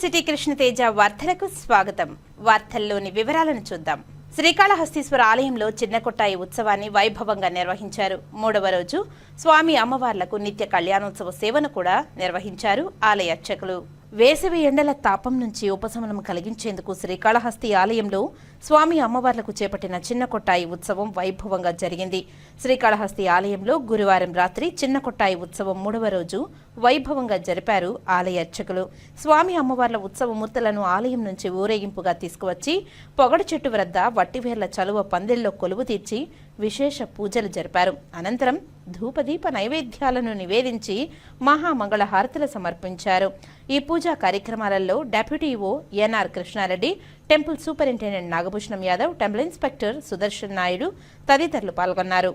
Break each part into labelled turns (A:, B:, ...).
A: City Krishna Teja వార్తలకు స్వాగతం. వార్తల్లోని వివరాలను చూద్దాం. శ్రీకాళహస్తీశ్వర ఆలయంలో చిన్న కొట్టాయి ఉత్సవాన్ని వైభవంగా నిర్వహించారు. మూడవ రోజు స్వామి అమ్మవార్లకు నిత్య కళ్యాణోత్సవ సేవను కూడా నిర్వహించారు ఆలయ అర్చకులు. వేసవి ఎండల తాపం నుంచి ఉపశమనం కలిగించేందుకు శ్రీకాళహస్తి ఆలయంలో స్వామి అమ్మవార్లకు చేపట్టిన చిన్న కొట్టాయి ఉత్సవం వైభవంగా జరిగింది. శ్రీకాళహస్తి ఆలయంలో గురువారం రాత్రి చిన్న కొట్టాయి ఉత్సవం మూడవ రోజు వైభవంగా జరిపారు ఆలయ అర్చకులు. స్వామి అమ్మవార్ల ఉత్సవమూర్తులను ఆలయం నుంచి ఊరేగింపుగా తీసుకువచ్చి పొగడు చెట్టు వద్ద వట్టివేర్ల చలువ పందిల్లో కొలువు తీర్చి విశేష పూజలు జరిపారు. అనంతరం ధూపదీప నైవేద్యాలను నివేదించి మహామంగళ హారతులు సమర్పించారు. ఈ పూజా కార్యక్రమాలలో డెప్యూటీ ఓ N R Krishnareddy temple superintendent Nagabhushanam Yadav temple inspector Sudarshan Naidu తదితరులు పాల్గొన్నారు.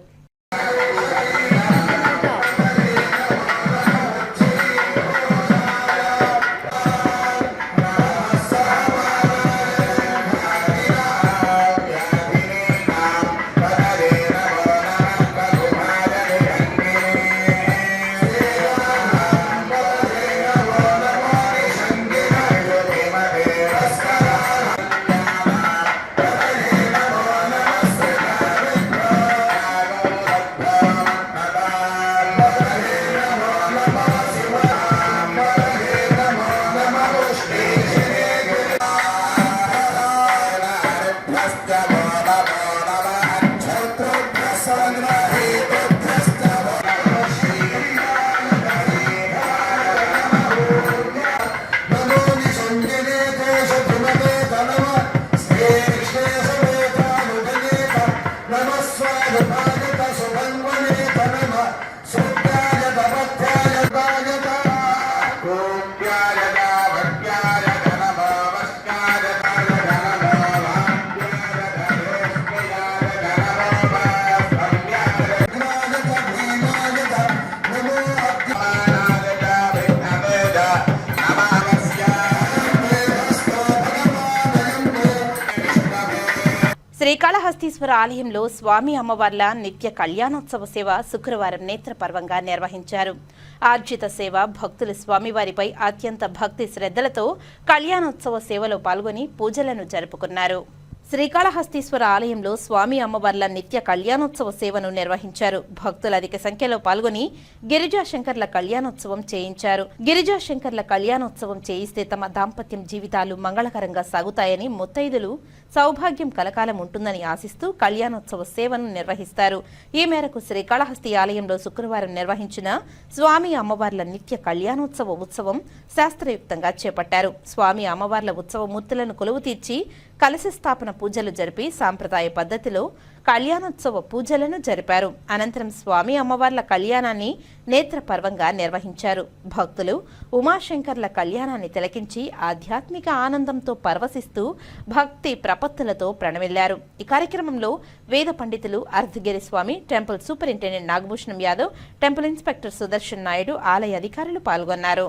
A: శ్రీకాళహస్తీశ్వర ఆలయంలో స్వామి అమ్మవార్ల నిత్య కళ్యాణోత్సవ సేవ శుక్రవారం నేత్రపర్వంగా నిర్వహించారు. ఆర్జిత సేవ భక్తులు స్వామివారిపై అత్యంత భక్తి శ్రద్ధలతో కళ్యాణోత్సవ సేవలో పాల్గొని పూజలను జరుపుకున్నారు. శ్రీకాళహస్తీశ్వర ఆలయంలో స్వామి అమ్మవార్ల నిత్య కళ్యాణోత్సవ సేవను నిర్వహించారు. భక్తులు అధిక సంఖ్యలో పాల్గొని గిరిజా శంకర్ల కళ్యాణోత్సవం చేయించారు. గిరిజా శంకర్ల కళ్యాణోత్సవం చేయిస్తే తమ దాంపత్యం జీవితాలు మంగళకరంగా సాగుతాయని ముత్తైదులు సౌభాగ్యం కలకాలం ఉంటుందని ఆశిస్తూ కళ్యాణోత్సవ సేవను నిర్వహిస్తారు. ఈ మేరకు శ్రీకాళహస్తి ఆలయంలో శుక్రవారం నిర్వహించిన స్వామి అమ్మవార్ల నిత్య కళ్యాణోత్సవ ఉత్సవం శాస్త్రయుక్తంగా చేపట్టారు. స్వామి అమ్మవార్ల ఉత్సవ మూర్తులను కొలువు తీర్చి కలశ స్థాపన పూజలు జరిపి సాంప్రదాయ పద్ధతిలో కళ్యాణోత్సవ పూజలను జరిపారు. అనంతరం స్వామి అమ్మవార్ల కళ్యాణాన్ని నేత్రపర్వంగా నిర్వహించారు. భక్తులు ఉమాశంకర్ల కళ్యాణాన్ని తిలకించి ఆధ్యాత్మిక ఆనందంతో పరవశిస్తూ భక్తి ప్రపత్తులతో ప్రణమిల్లారు. ఈ కార్యక్రమంలో వేద పండితులు Ardhagiri Swami temple superintendent Nagabhushanam Yadav temple inspector Sudarshan Naidu ఆలయ అధికారులు పాల్గొన్నారు.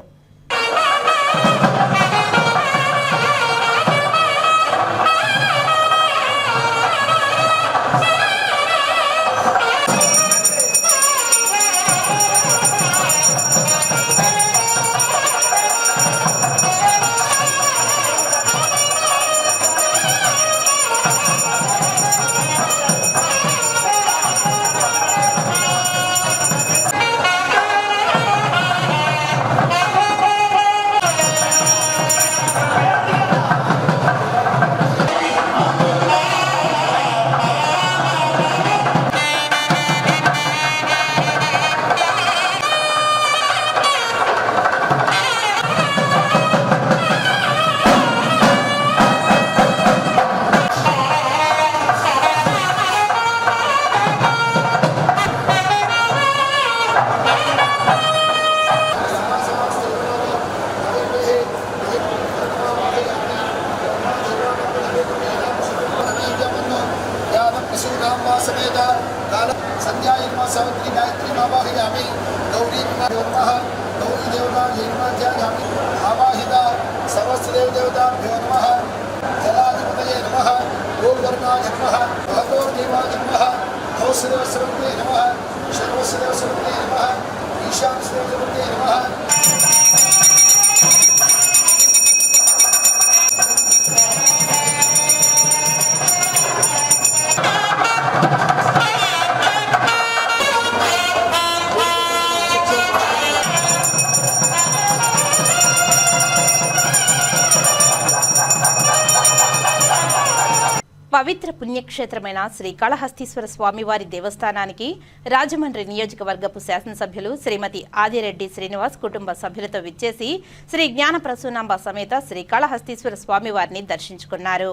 A: పుణ్యక్షేత్రమైన శ్రీకాళహస్తీశ్వర స్వామివారి దేవస్థానానికి రాజమండ్రి నియోజకవర్గపు శాసనసభ్యులు శ్రీమతి ఆదిరెడ్డి శ్రీనివాస్ కుటుంబ సభ్యులతో విచ్చేసి శ్రీ జ్ఞాన ప్రసూనాంబ సమేత శ్రీకాళహస్తీశ్వర స్వామివారిని దర్శించుకున్నారు.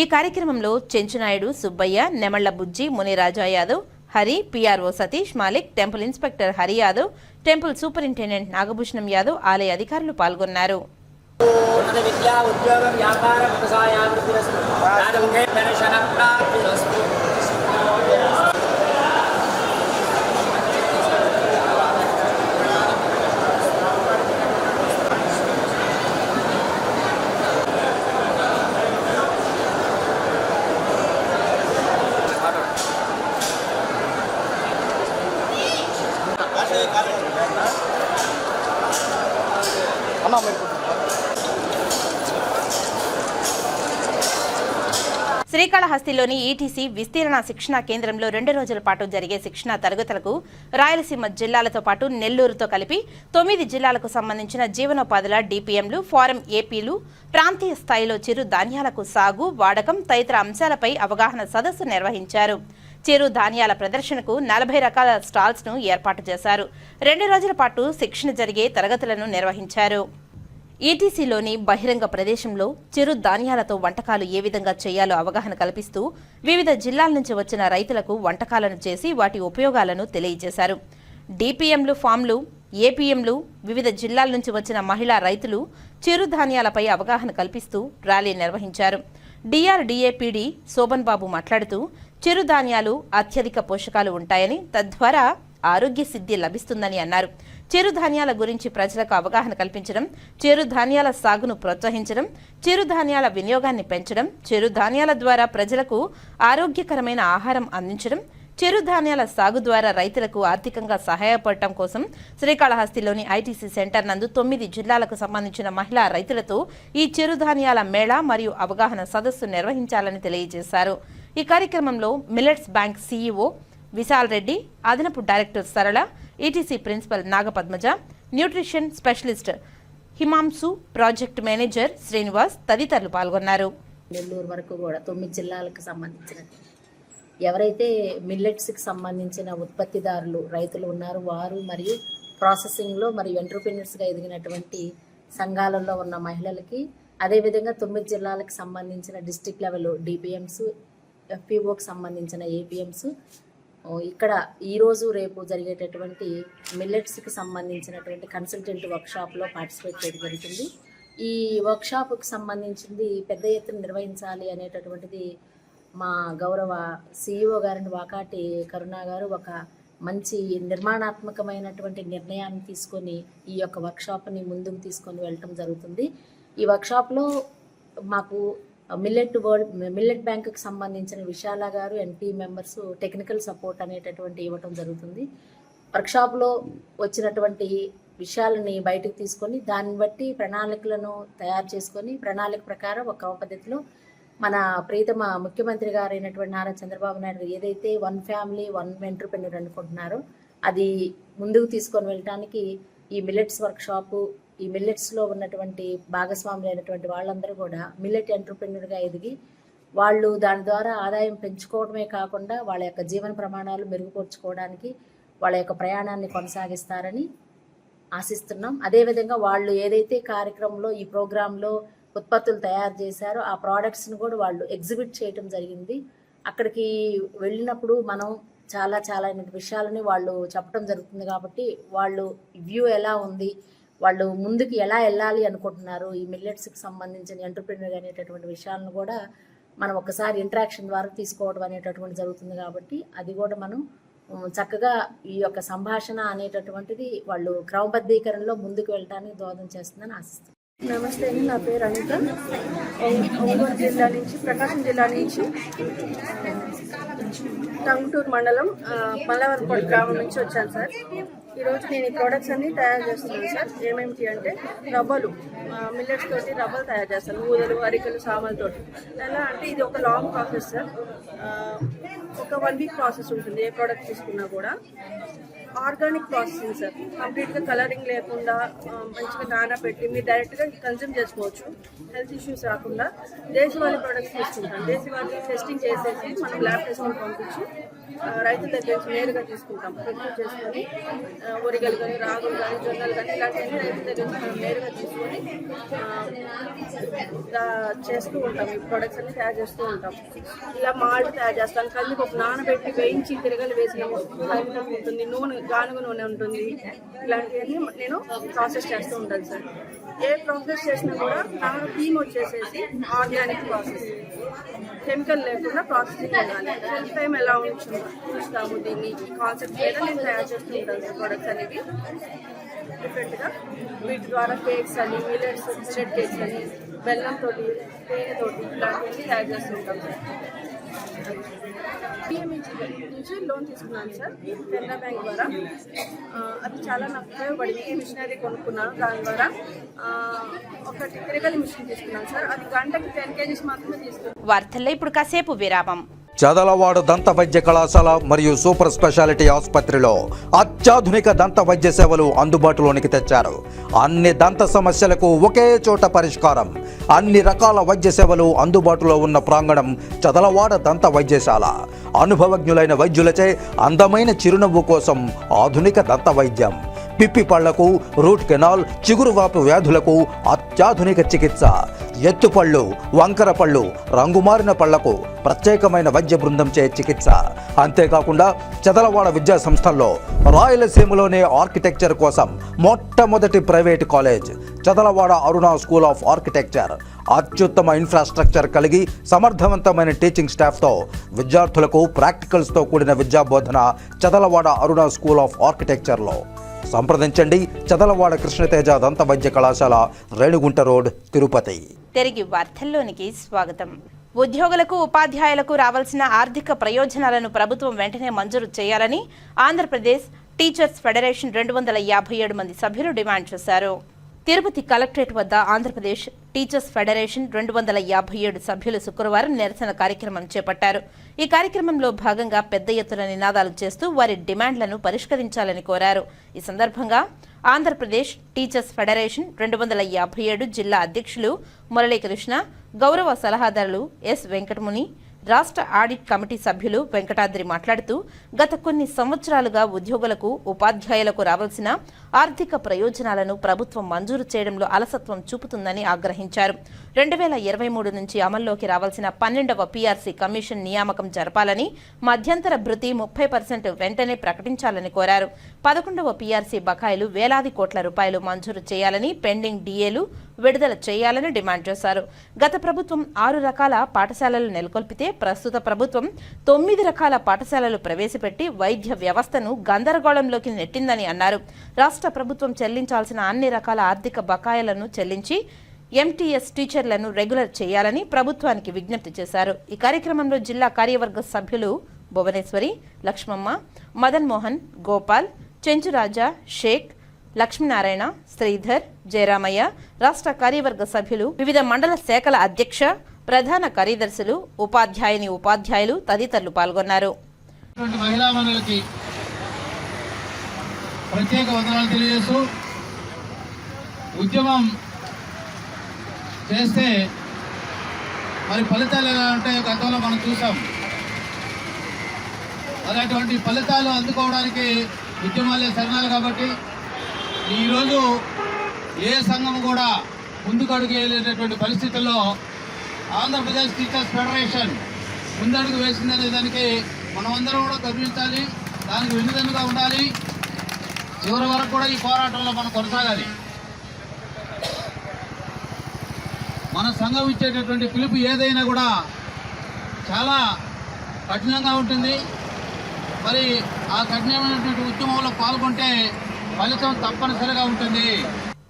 A: ఈ కార్యక్రమంలో Chenchunaidu Subbaiah Nemalla Bujji Muniraja Yadav Hari PRO Satish Malik temple inspector Hari Yadav temple superintendent Nagabhushanam Yadav ఆలయ అధికారులు పాల్గొన్నారు.
B: విద్యా ఉద్యోగం వ్యాపార వ్యవసాయాభివృద్ధిరస్తు రాజముఖే దర్శన ప్రాప్తిరస్తు
A: శ్రీకాళహస్తిలోని ఈటీసీ విస్తీర్ణ శిక్షణా కేంద్రంలో రెండు రోజుల పాటు జరిగే శిక్షణా తరగతులకు రాయలసీమ జిల్లాలతో పాటు నెల్లూరుతో కలిపి తొమ్మిది జిల్లాలకు సంబంధించిన జీవనోపాధుల డిపిఎంలు ఫారం ఏపీలు ప్రాంతీయ స్థాయిలో చిరు ధాన్యాలకు సాగు వాడకం తదితర అంశాలపై అవగాహన సదస్సు నిర్వహించారు. చిరు ధాన్యాల ప్రదర్శనకు నలభై రకాల స్టాల్స్ను ఏర్పాటు చేశారు. రెండు రోజుల పాటు శిక్షణ జరిగే తరగతులను నిర్వహించారు. ఈటీసీలోని బహిరంగ ప్రదేశంలో చిరు ధాన్యాలతో వంటకాలు ఏ విధంగా చేయాలో అవగాహన కల్పిస్తూ వివిధ జిల్లాల నుంచి వచ్చిన రైతులకు వంటకాలను చేసి వాటి ఉపయోగాలను తెలియజేశారు. డిపిఎంలు ఫామ్లు ఏపీఎంలు వివిధ జిల్లాల నుంచి వచ్చిన మహిళా రైతులు చిరుధాన్యాలపై అవగాహన కల్పిస్తూ ర్యాలీ నిర్వహించారు. డిఆర్డీఏపీడీ శోభన్ బాబు మాట్లాడుతూ చిరుధాన్యాలు అత్యధిక పోషకాలు ఉంటాయని తద్వారా ఆరోగ్య సిద్ధి లభిస్తుందని అన్నారు. చిరుధాన్యాల గురించి ప్రజలకు అవగాహన కల్పించడం చిరుధాన్యాల సాగును ప్రోత్సహించడం చిరుధాన్యాల వినియోగాన్ని పెంచడం చిరుధాన్యాల ద్వారా ప్రజలకు ఆరోగ్యకరమైన ఆహారం అందించడం చిరుధాన్యాల సాగు ద్వారా రైతులకు ఆర్థికంగా సహాయపడటం కోసం శ్రీకాళహస్తిలోని ఐటీసీ సెంటర్ నందు తొమ్మిది జిల్లాలకు సంబంధించిన మహిళా రైతులతో ఈ చిరుధాన్యాల మేళా మరియు అవగాహన సదస్సు నిర్వహించాలని తెలియజేశారు. ఈ కార్యక్రమంలో millets bank CEO Vishal Reddy అదనపు director Sarala ETC principal Nagapadmaja nutrition specialist Himanshu project manager Srinivas తదితరులు పాల్గొన్నారు.
C: నెల్లూరు వరకు కూడా తొమ్మిది జిల్లాలకు సంబంధించిన ఎవరైతే మిల్లెట్స్కి సంబంధించిన ఉత్పత్తిదారులు రైతులు ఉన్నారో వారు మరియు ప్రాసెసింగ్లో మరియు ఎంటర్ప్రీనర్స్గా ఎదిగినటువంటి సంఘాలలో ఉన్న మహిళలకి అదేవిధంగా తొమ్మిది జిల్లాలకు సంబంధించిన డిస్టిక్ లెవెల్ డిపిఎంస్ ఎఫ్పిఓకి సంబంధించిన ఏపీఎంస్ ఇక్కడ ఈరోజు రేపు జరిగేటటువంటి మిల్లెట్స్కి సంబంధించినటువంటి కన్సల్టెంట్ వర్క్షాప్లో పార్టిసిపేట్ చేయడం జరుగుతుంది. ఈ వర్క్షాప్కి సంబంధించింది పెద్ద ఎత్తున నిర్వహించాలి అనేటటువంటిది మా గౌరవ సిఇఓ గారిని వాకాటి కరుణ గారు ఒక మంచి నిర్మాణాత్మకమైనటువంటి నిర్ణయాన్ని తీసుకొని ఈ యొక్క వర్క్షాప్ని ముందుకు తీసుకొని వెళ్ళటం జరుగుతుంది. ఈ వర్క్షాప్లో మాకు మిల్లెట్ వరల్డ్ మిల్లెట్ బ్యాంకుకి సంబంధించిన విశాల గారు ఎన్టీ మెంబర్స్ టెక్నికల్ సపోర్ట్ అనేటటువంటి ఇవ్వటం జరుగుతుంది. వర్క్షాప్లో వచ్చినటువంటి విషయాలని బయటకు తీసుకొని దాన్ని బట్టి ప్రణాళికలను తయారు చేసుకొని ప్రణాళిక ప్రకారం ఒక పద్ధతిలో మన ప్రీతమ ముఖ్యమంత్రి గారు అయినటువంటి నారా చంద్రబాబు నాయుడు ఏదైతే వన్ ఫ్యామిలీ వన్ ఎంటర్ప్రెన్యూర్ అనుకుంటున్నారో అది ముందుకు తీసుకొని వెళ్ళటానికి ఈ మిల్లెట్స్ వర్క్షాపు ఈ మిల్లెట్స్లో ఉన్నటువంటి భాగస్వాములు అయినటువంటి వాళ్ళందరూ కూడా మిల్లెట్ ఎంటర్ప్రెన్యూర్గా ఎదిగి వాళ్ళు దాని ద్వారా ఆదాయం పెంచుకోవడమే కాకుండా వాళ్ళ యొక్క జీవన ప్రమాణాలు మెరుగుపరుచుకోవడానికి వాళ్ళ యొక్క ప్రయాణాన్ని కొనసాగిస్తారని ఆశిస్తున్నాం. అదేవిధంగా వాళ్ళు ఏదైతే కార్యక్రమంలో ఈ ప్రోగ్రాంలో ఉత్పత్తులు తయారు చేశారో ఆ ప్రోడక్ట్స్ని కూడా వాళ్ళు ఎగ్జిబిట్ చేయటం జరిగింది. అక్కడికి వెళ్ళినప్పుడు మనం చాలా చాలా విషయాలని వాళ్ళు చెప్పడం జరుగుతుంది కాబట్టి వాళ్ళు వ్యూ ఎలా ఉంది వాళ్ళు ముందుకు ఎలా వెళ్ళాలి అనుకుంటున్నారు ఈ మిల్లెట్స్కి సంబంధించిన ఎంటర్ప్రినర్ అనేటటువంటి విషయాలను కూడా మనం ఒకసారి ఇంటరాక్షన్ ద్వారా తీసుకోవడం అనేటటువంటి జరుగుతుంది కాబట్టి అది కూడా మనం చక్కగా ఈ యొక్క సంభాషణ అనేటటువంటిది వాళ్ళు క్రమబద్ధీకరణలో ముందుకు వెళ్ళడానికి దోహదం చేస్తుందని ఆశిస్తున్నాను
D: నమస్తే అండి నా పేరు అనిత. ఒంగోలు జిల్లా నుంచి ప్రకాశం జిల్లా నుంచి టంగుటూరు మండలం మల్లవరపూడి గ్రామం నుంచి వచ్చాను సార్. ఈరోజు నేను ఈ ప్రోడక్ట్స్ అన్ని తయారు చేస్తున్నాను సార్. ఏమేమిటి అంటే రవ్వలు మిల్లెట్స్ తోటి రవ్వలు తయారు చేస్తాను. ఊదలు అరికలు సామలతోటి ఎలా అంటే ఇది ఒక లాంగ్ ప్రాసెస్ సార్. ఒక వన్ వీక్ ప్రాసెస్ ఉంటుంది ఏ ప్రోడక్ట్ తీసుకున్నా కూడా. Organic processing sir. కంప్లీట్గా కలరింగ్ లేకుండా మంచిగా నానబెట్టి మీరు డైరెక్ట్గా కన్జ్యూమ్ చేసుకోవచ్చు. హెల్త్ ఇష్యూస్ రాకుండా. దేశవాళీ ప్రోడక్ట్స్ తీసుకుంటాం దేశవాళీ టెస్టింగ్ చేసేసి మనం ల్యాబ్ టెస్టింగ్ పంపించి రైతుల దగ్గర నుంచి నేరుగా తీసుకుంటాం. ప్రొక్యూర్ చేసుకొని ఆ, ఒరిగలు కానీ రాగులు కానీ జొన్నలు కానీ ఇలాంటివన్నీ రైతుల దగ్గర నుంచి మనం నేరుగా తీసుకొని ఇలా చేస్తూ ఉంటాం. ఈ ప్రొడక్ట్స్ అన్ని తయారు చేస్తూ ఉంటాం. ఇలా మాల్ట్ తయారు చేస్తాం. కందిపప్పు నానబెట్టి వేయించి తిరగలు వేసిన కందిపప్పు ఉంటుంది. నూనె గానుగ నూనె ఉంటుంది. ఇలాంటివన్నీ నేను ప్రాసెస్ చేస్తూ ఉంటాను సార్. ఏ ప్రాసెస్ చేసినా కూడా నా థీమ్ వచ్చేసేసి ఆర్గానిక్ ప్రాసెస్ కెమికల్ లేకుండా ప్రాసెసింగ్ ఉండాలి హెల్త్ టైం ఎలా ఉంటుంది చూస్తాము దీన్ని కాన్సెప్ట్ మీద నేను తయారు చేస్తూ ఉంటాను సార్ ప్రొడక్ట్స్ అనేవి డిఫరెంట్గా వీటి ద్వారా కేక్స్ అని మిల్లెట్స్ స్ట్రెడ్ కేక్స్ అని బెల్లంతో తేనెతోటి ఇలాంటివన్నీ తయారు చేస్తుంటాం సార్. పిఎంఈజీ నుంచి లోన్ తీసుకున్నాను సార్ కెనరా బ్యాంక్ ద్వారా. అది చాలా నాకు ఉపయోగపడింది. మిషనరీ కొనుక్కున్నాను దాని ద్వారా. ఒక ఒకటి తిరగలి మిషన్ తీసుకున్నాను సార్. అది గంటకి టెన్ కేజీస్ మాత్రమే తీసుకున్నాను.
A: వార్తల్లో ఇప్పుడు కాసేపు విరామం.
E: చదలవాడు దంత వైద్య కళాశాల మరియు సూపర్ స్పెషాలిటీ ఆసుపత్రిలో అత్యాధునిక దంత వైద్య సేవలు అందుబాటులోనికి తెచ్చారు. అన్ని దంత సమస్యలకు ఒకే చోట పరిష్కారం. అన్ని రకాల వైద్య సేవలు అందుబాటులో ఉన్న ప్రాంగణం చదలవాడ దంత వైద్యశాల అనుభవజ్ఞులైన వైద్యులచే అందమైన చిరునవ్వు కోసం ఆధునిక దంత వైద్యం పిప్పి పళ్ళకు రూట్ కెనాల్ చిగురువాపు వ్యాధులకు అత్యాధునిక చికిత్స. ఎత్తుపళ్ళు వంకర పళ్ళు రంగుమారిన పళ్ళకు ప్రత్యేకమైన వైద్య బృందంచే చికిత్స. అంతేకాకుండా చదలవాడ విద్యా సంస్థల్లో రాయలసీమలోనే ఆర్కిటెక్చర్ కోసం మొట్టమొదటి private college Chadalavada Aruna school of architecture. అత్యుత్తమ ఇన్ఫ్రాస్ట్రక్చర్ కలిగి సమర్థవంతమైన టీచింగ్ స్టాఫ్తో విద్యార్థులకు ప్రాక్టికల్స్తో కూడిన విద్యా బోధన చదలవాడ అరుణ స్కూల్ ఆఫ్ ఆర్కిటెక్చర్లో. సంప్రదించండి. చదలవాడ కృష్ణతేజ దంత వైద్య కళాశాల రేణుగుంట రోడ్ తిరుపతి.
A: తిరిగి వార్తల్లోనికి స్వాగతం. ఉద్యోగులకు ఉపాధ్యాయులకు రావాల్సిన ఆర్థిక ప్రయోజనాలను ప్రభుత్వం వెంటనే మంజూరు చేయాలని ఆంధ్రప్రదేశ్ టీచర్స్ ఫెడరేషన్ రెండు వందల యాభై ఏడు మంది సభ్యులు డిమాండ్ చేశారు. తిరుపతి కలెక్టరేట్ వద్ద ఆంధ్రప్రదేశ్ టీచర్స్ ఫెడరేషన్ రెండు వందల యాభై ఏడు సభ్యులు శుక్రవారం నిరసన కార్యక్రమం చేపట్టారు. ఈ కార్యక్రమంలో భాగంగా పెద్ద ఎత్తున నినాదాలు చేస్తూ వారి డిమాండ్లను పరిష్కరించాలని కోరారు. ఈ సందర్భంగా ఆంధ్రప్రదేశ్ టీచర్స్ ఫెడరేషన్ రెండు వందల యాభై ఏడు జిల్లా అధ్యక్షులు మురళీకృష్ణ గౌరవ సలహాదారులు ఎస్ వెంకటముని రాష్ట్ర ఆడిట్ కమిటీ సభ్యులు వెంకటాద్రి మాట్లాడుతూ గత కొన్ని సంవత్సరాలుగా ఉద్యోగులకు ఉపాధ్యాయులకు రావాల్సిన ఆర్థిక ప్రయోజనాలను ప్రభుత్వం మంజూరు చేయడంలో అలసత్వం చూపుతుందని ఆగ్రహించారు. రెండు వేల ఇరవై మూడు నుంచి అమల్లోకి రావాల్సిన పన్నెండవ పీఆర్సీ కమిషన్ నియామకం జరపాలని మధ్యంతర భృతి ముప్పై పర్సెంట్ వెంటనే ప్రకటించాలని కోరారు. పదకొండవ పీఆర్సీ బకాయిలు వేలాది కోట్ల రూపాయలు మంజూరు చేయాలని పెండింగ్ డిఏలు విడుదల చేయాలని డిమాండ్ చేశారు. గత ప్రభుత్వం ఆరు రకాల పాఠశాలలు నెలకొల్పితే ప్రస్తుత ప్రభుత్వం తొమ్మిది రకాల పాఠశాలలు ప్రవేశపెట్టి వైద్య వ్యవస్థను గందరగోళంలోకి నెట్టిందని అన్నారు. రాష్ట్ర ప్రభుత్వం చెల్లించాల్సిన అన్ని రకాల ఆర్థిక బకాయిలను చెల్లించి ఎంటీఎస్ టీచర్లను రెగ్యులర్ చేయాలని ప్రభుత్వానికి విజ్ఞప్తి చేశారు. ఈ కార్యక్రమంలో జిల్లా కార్యవర్గ సభ్యులు భువనేశ్వరి లక్ష్మమ్మ మదన్ మోహన్ గోపాల్ చెంచురాజా షేక్ లక్ష్మీనారాయణ శ్రీధర్ జయరామయ్య రాష్ట్ర కార్యవర్గ సభ్యులు వివిధ మండల శాఖల అధ్యక్ష ప్రధాన కార్యదర్శులు ఉపాధ్యాయుని ఉపాధ్యాయులు తదితరులు పాల్గొన్నారు.
F: మహిళా మనులకి ప్రత్యేక వందనాలు తెలియజేస్తూ ఉద్యమం చేస్తే మరి ఫలితాలు ఎలా ఉంటాయో గతంలో మనం చూసాం. అలాంటి ఫలితాలు అందుకోవడానికి ఉద్యమాలే శరణాలు కాబట్టి ఈరోజు ఏ సంఘం కూడా ముందుకు అడుగు వేయలేనటువంటి పరిస్థితుల్లో ఆంధ్రప్రదేశ్ టీచర్స్ ఫెడరేషన్ ముందడుగు వేసిందనే దానికి మనమందరం కూడా గమనించాలి దానికి వెన్నుదన్నుగా ఉండాలి. చివరి వరకు కూడా ఈ పోరాటంలో మనం కొనసాగాలి. మన సంఘం ఇచ్చేటటువంటి పిలుపు ఏదైనా కూడా చాలా కఠినంగా ఉంటుంది. మరి ఆ కఠినమైనటువంటి ఉద్యమంలో పాల్గొంటే ఫలితం తప్పనిసరిగా ఉంటుంది.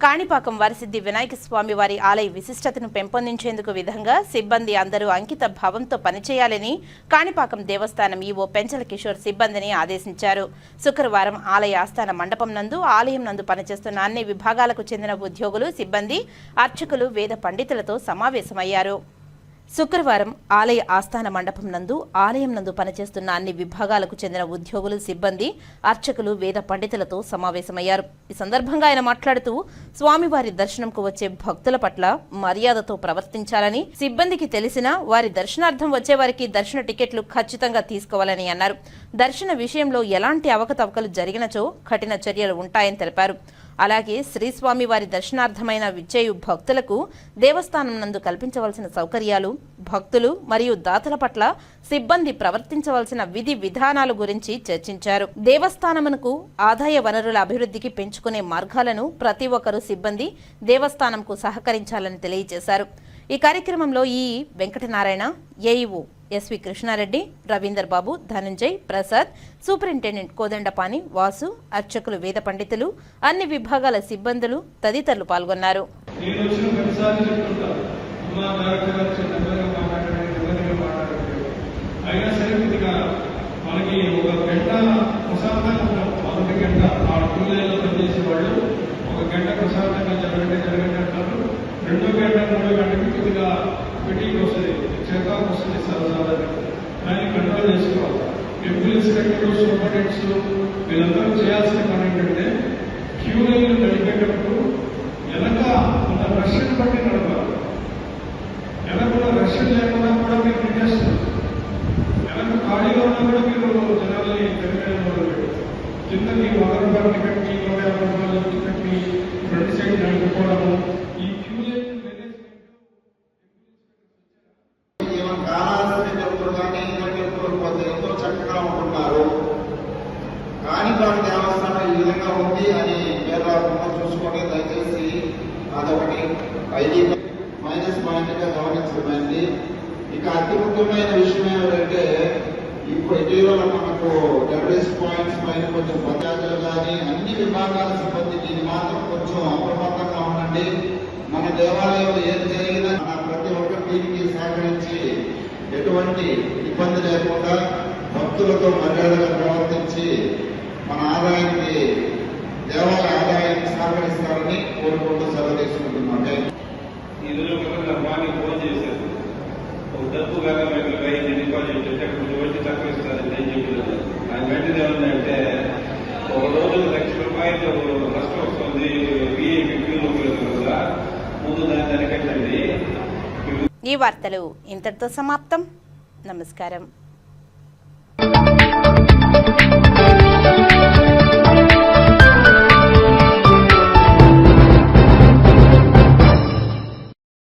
A: కాణిపాకం వారిసిద్ధి వినాయక స్వామి వారి ఆలయ విశిష్టతను పెంపొందించేందుకు విధంగా సిబ్బంది అందరూ అంకిత భావంతో పనిచేయాలని కాణిపాకం దేవస్థానం ఈవో పెంచల కిషోర్ సిబ్బందిని ఆదేశించారు. శుక్రవారం ఆలయ ఆస్థాన మండపం నందు ఆలయం నందు పనిచేస్తున్న అన్ని విభాగాలకు చెందిన ఉద్యోగులు సిబ్బంది అర్చకులు వేద పండితులతో సమావేశమయ్యారు. శుక్రవారం ఆలయ ఆస్థాన మండపం నందు ఆలయం నందు పనిచేస్తున్న అన్ని విభాగాలకు చెందిన ఉద్యోగులు సిబ్బంది అర్చకులు వేద పండితులతో సమావేశమయ్యారు. ఈ సందర్భంగా ఆయన మాట్లాడుతూ స్వామివారి దర్శనంకు వచ్చే భక్తుల పట్ల మర్యాదతో ప్రవర్తించాలని సిబ్బందికి తెలిసినా వారి దర్శనార్థం వచ్చే వారికి దర్శన టికెట్లు ఖచ్చితంగా తీసుకోవాలని అన్నారు. దర్శన విషయంలో ఎలాంటి అవకతవకలు జరిగినచో కఠిన చర్యలు ఉంటాయని తెలిపారు. అలాగే శ్రీస్వామి వారి దర్శనార్థమైన విచ్చేయు భక్తులకు దేవస్థానం నందు కల్పించవలసిన సౌకర్యాలు భక్తులు మరియు దాతల పట్ల సిబ్బంది ప్రవర్తించవలసిన విధి విధానాల గురించి చర్చించారు. దేవస్థానమునకు ఆదాయ వనరుల అభివృద్ధికి పెంచుకునే మార్గాలను ప్రతి ఒక్కరూ సిబ్బంది దేవస్థానంకు సహకరించాలని తెలియజేశారు. ఈ కార్యక్రమంలో E Venkatanarayana AEO S V Krishnareddy Ravinder Babu Dhananjay Prasad superintendent Kodandapani Vasu అర్చకులు వేద పండితులు అన్ని విభాగాల సిబ్బందులు తదితరులు పాల్గొన్నారు.
G: మనకి ఒక గంట ప్రశాంతంగా మొదటి గంట ఆ టూ లైన్లో పనిచేసే వాళ్ళు ఒక గంట ప్రశాంతంగా జరగండి జరగండి అంటారు రెండో గంట మూడో గంటకి కొద్దిగా మీటింగ్ వస్తుంది చేశారు వస్తుంది దాన్ని కంట్రోల్ చేసుకోవాలి. టెంపుల్ ఇన్స్పెక్టర్ సూపరింటెండెంట్స్ వీళ్ళందరూ చేయాల్సిన పని ఏంటంటే క్యూ లైన్లు నడిపేటప్పుడు వెనక ఉన్న రష్యను బట్టి నడపాలి. వెనక రష్యన్ లేకుండా కూడా మీరు నిండేస్తారు వెనక ఖాళీగా ఉన్నా కూడా మీరు జనాల్ని తెలియడం మొదలు మీ వంద రూపాయల టికెట్ మీ నూట యాభై రూపాయల టికెట్ మీ ఫ్రంట్ సైడ్ నడుపుకోవడము ఈ queue line management
H: even Kalahasti temple కానీ ఇంకా టెంపుల్ పోతే ఎంతో చక్కగా ఉంటున్నారు కాణిపాక దేవస్థానం ఈ విధంగా ఉంది అని పేరు రాకుండా చూసుకోండి దయచేసి అదొకటి. ఐడి మైనస్ పాయింట్గా గమనించమైంది ఇక అతి ముఖ్యమైన విషయం ఏమిటంటే ఇప్పుడు ఇటీవల మనకు టెర్రరిస్ట్ పాయింట్స్ పైన కొంచెం పంచాయతీలు కానీ అన్ని విభాగాల సిబ్బందికి ఇది మాత్రం కొంచెం అప్రమత్తంగా ఉండండి. మన దేవాలయంలో ఏం జరిగినా ప్రతి ఒక్క దీనికి సహకరించి ఎటువంటి ఇబ్బంది లేకుండా భక్తులతో మర్యాదగా ప్రవర్తించి మన ఆదాయానికి దేవాలయ ఆదాయాన్ని సహకరిస్తారని కోరుకుంటూ సెలవు తీసుకుంటున్నాం థాంక్యూ.
G: ఈ మార్నింగ్ ఫోన్ చేశారు ఒక డబ్బు కదా మీకు వెయ్యి డిపాజిట్ చేస్తే కొంచెం వచ్చి తక్కువ ఇస్తారని నేను చెప్పలేదు దాని వెంటనే ఏమందంటే ఒక రోజు లక్ష రూపాయలు నష్టం వస్తుంది వీఐపీ క్యూలో కదా ముందు దాన్ని దానికెట్టండి
A: ఈ వార్తలు ఇంతటితో సమాప్తం నమస్కారం